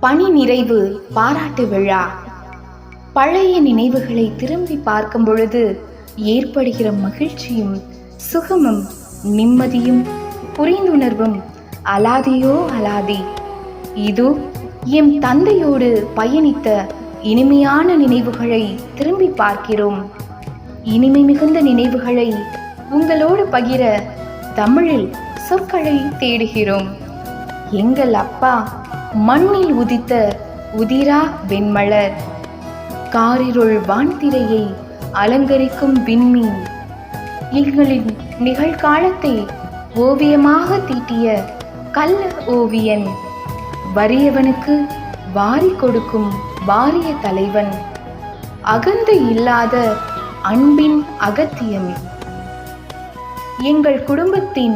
பணி நிறைவு பாராட்டு விழா. பழைய நினைவுகளை திரும்பி பார்க்கும் பொழுது ஏற்படுகிற மகிழ்ச்சியும் சுகமும் நிம்மதியும் புரிந்துணர்வும் அலாதியோ அலாதி. இது எம் தந்தையோடு பயணித்த இனிமையான நினைவுகளை திரும்பி பார்க்கிறோம். இனிமை மிகுந்த நினைவுகளை உங்களோடு பகிர தமிழில் சொற்களை தேடுகிறோம். எங்கள் அப்பா மண்ணில் உதித்த உதிரா வெண்மலர். காரிருள் வான்திரையை அலங்கரிக்கும் விண்மீன். எங்களின் நிகழ்காலத்தை ஓவியமாக தீட்டிய கள்ள ஓவியன். வறியவனுக்கு வாரி கொடுக்கும் வாரிய தலைவன். அகந்து இல்லாத அன்பின் அகத்தியம் எங்கள் குடும்பத்தின்